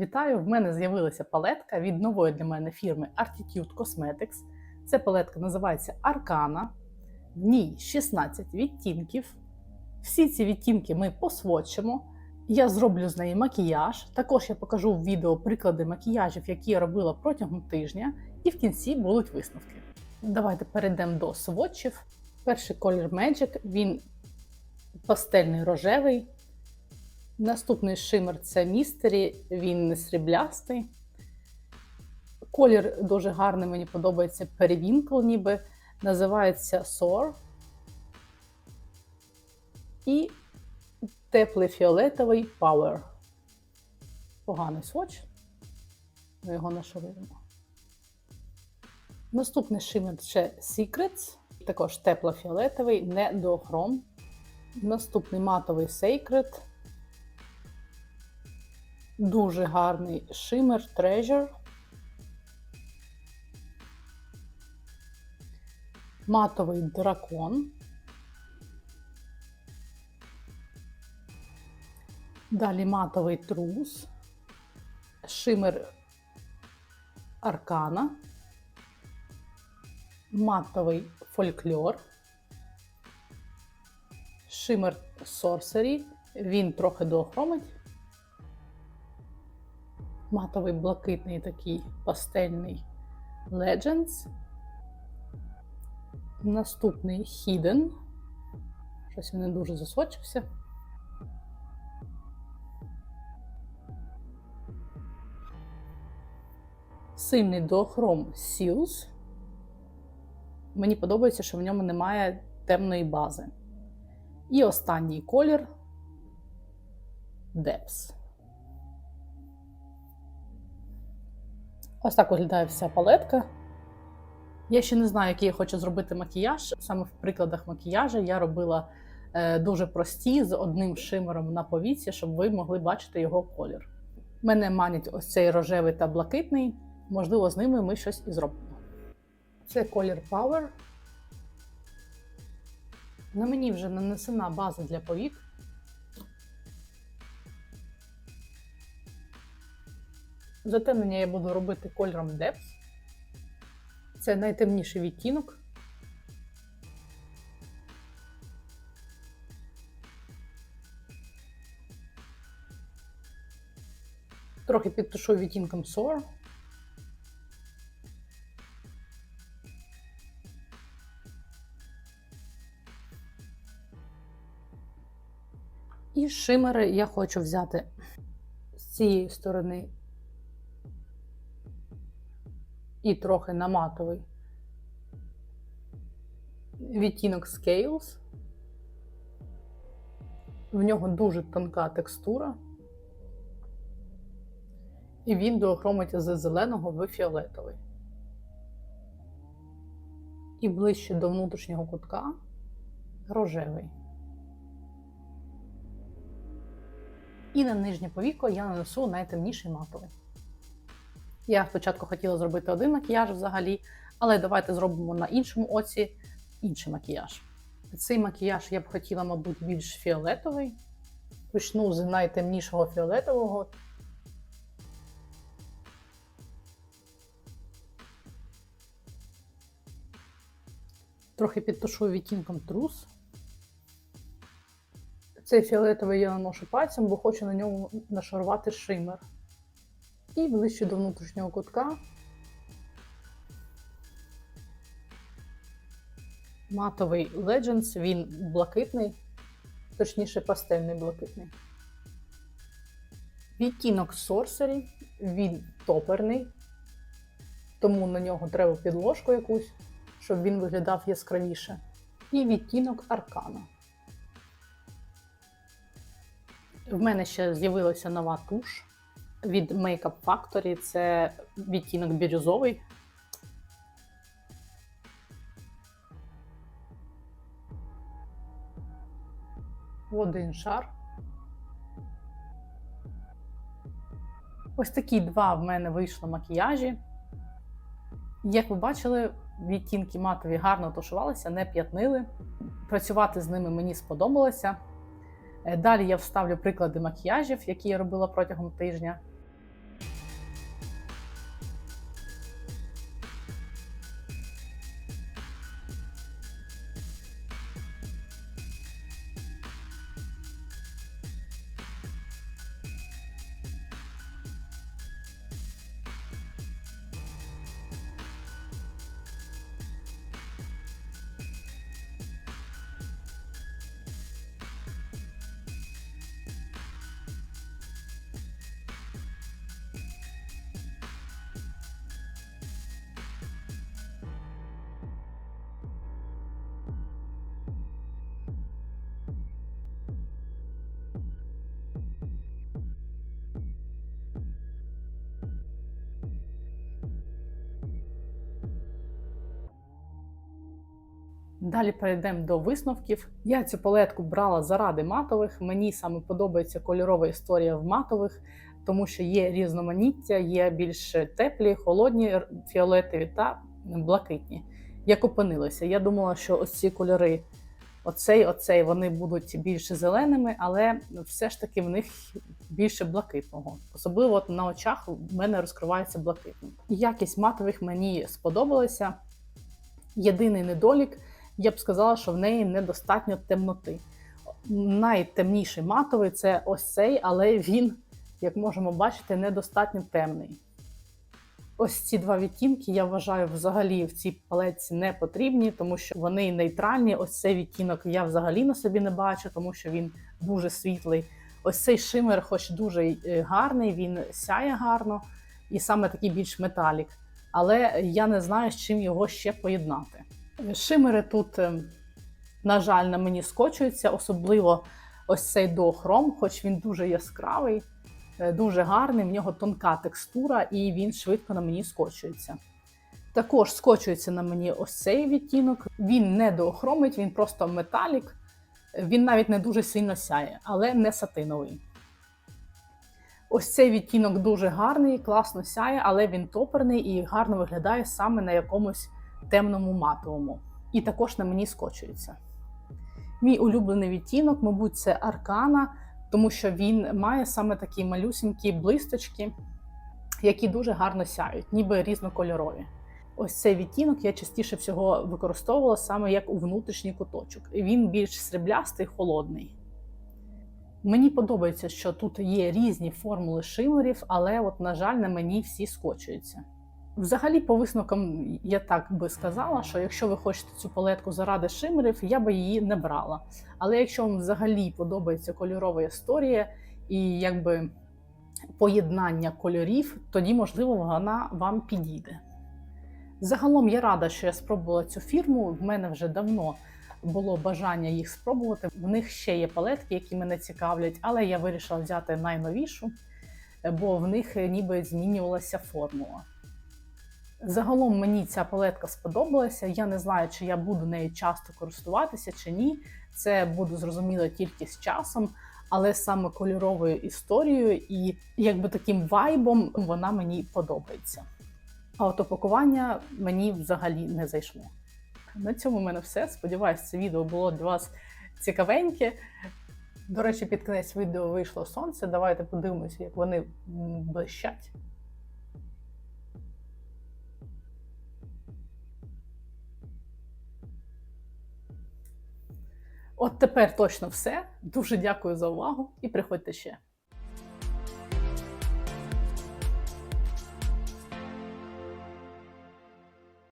Вітаю! В мене з'явилася палетка від нової для мене фірми Artitude Cosmetics. Ця палетка називається Arcana. В ній 16 відтінків. Всі ці відтінки ми посвочимо. Я зроблю з неї макіяж. Також я покажу в відео приклади макіяжів, які я робила протягом тижня, і в кінці будуть висновки. Давайте перейдемо до сводчів. Перший колір Magic, він пастельний рожевий. Наступний шимер це містері, він сріблястий. Колір дуже гарний, мені подобається перевінкл, ніби називається Soar. І теплий фіолетовий Power. Поганий своч. Ми його нашаруємо. Наступний шимер це Secrets, також тепло-фіолетовий, не доохром. Наступний матовий Sacred. Дуже гарний шимер Treasure. Матовий дракон. Далі матовий трус. Шимер Аркана. Матовий фольклор. Шимер Sorcery. Він трохи доохромить матовий блакитний такий пастельний Legends. Наступний Hidden. Щось він не дуже засочився. Сильний доохром Seals. Мені подобається, що в ньому немає темної бази. І останній колір Depths. Ось так виглядає вся палетка. Я ще не знаю, який я хочу зробити макіяж. Саме в прикладах макіяжу я робила е, дуже прості з одним шимером на повіці, щоб ви могли бачити його колір. Мене манять ось цей рожевий та блакитний. Можливо, з ними ми щось і зробимо. Це колір Power. На мені вже нанесена база для повік. Затемнення я буду робити кольором Depth. Це найтемніший відтінок. Трохи підтушу відтінком Soar. І шимери я хочу взяти з цієї сторони і трохи на матовий відтінок Scales. В нього дуже тонка текстура. І він доохромить з зеленого в фіолетовий. І ближче до внутрішнього кутка рожевий. І на нижнє повіко я нанесу найтемніший матовий. Я спочатку хотіла зробити один макіяж взагалі, але давайте зробимо на іншому оці інший макіяж. Цей макіяж я б хотіла, мабуть, більш фіолетовий. Почну з найтемнішого фіолетового. Трохи підтушу відтінком трус. Цей фіолетовий я наношу пальцем, бо хочу на ньому нашарувати шимер. І ближче до внутрішнього кутка матовий Legends, він блакитний, точніше пастельний блакитний. Відтінок Sorcery, він топерний, тому на нього треба підложку якусь, щоб він виглядав яскравіше. І відтінок Аркана. В мене ще з'явилася нова туш від Makeup Factory це відтінок бірюзовий. Один шар. Ось такі два в мене вийшли макіяжі. Як ви бачили, відтінки матові гарно тушувалися, не п'ятнили. Працювати з ними мені сподобалося. Е, Далі я вставлю приклади макіяжів, які я робила протягом тижня. Далі перейдемо до висновків. Я цю палетку брала заради матових. Мені саме подобається кольорова історія в матових, тому що є різноманіття, є більш теплі, холодні фіолетові та блакитні. Як опинилося, я думала, що ось ці кольори, оцей, оцей, вони будуть більше зеленими, але все ж таки в них більше блакитного. Особливо от на очах в мене розкривається блакитним. Якість матових мені сподобалася. Єдиний недолік, я б сказала, що в неї недостатньо темноти. Найтемніший матовий це ось цей, але він, як можемо бачити, недостатньо темний. Ось ці два відтінки я вважаю взагалі в цій палетці не потрібні, тому що вони нейтральні. Ось цей відтінок я взагалі на собі не бачу, тому що він дуже світлий. Ось цей шимер, хоч дуже гарний, він сяє гарно і саме такий більш металік. Але я не знаю, з чим його ще поєднати. Шимери тут, е, на жаль, на мені скочуються, особливо ось цей дохром, хоч він дуже яскравий, е, дуже гарний, в нього тонка текстура, і він швидко на мені скочується. Також скочується на мені ось цей відтінок. Він не доохромить, він просто металік. Він навіть не дуже сильно сяє, але не сатиновий. Ось цей відтінок дуже гарний, класно сяє, але він топерний і гарно виглядає саме на якомусь темному матовому. І також на мені скочується. Мій улюблений відтінок, мабуть, це аркана, тому що він має саме такі малюсенькі блисточки, які дуже гарно сяють, ніби різнокольорові. Ось цей відтінок я частіше всього використовувала саме як у внутрішній куточок. Він більш сріблястий, холодний. Мені подобається, що тут є різні формули шимерів, але, от, на жаль, на мені всі скочуються. Взагалі, по висновкам, я так би сказала, що якщо ви хочете цю палетку заради шимерів, я би її не брала. Але якщо вам взагалі подобається кольорова історія і якби поєднання кольорів, тоді, можливо, вона вам підійде. Загалом я рада, що я спробувала цю фірму. В мене вже давно було бажання їх спробувати. В них ще є палетки, які мене цікавлять, але я вирішила взяти найновішу, бо в них ніби змінювалася формула. Загалом мені ця палетка сподобалася. Я не знаю, чи я буду нею часто користуватися чи ні. Це буду зрозуміло тільки з часом, але саме кольоровою історією і якби таким вайбом вона мені подобається. А от опакування мені взагалі не зайшло. На цьому в мене все. Сподіваюсь, це відео було для вас цікавеньке. До речі, під кінець відео вийшло сонце. Давайте подивимося, як вони блищать. От тепер точно все. Дуже дякую за увагу і приходьте ще.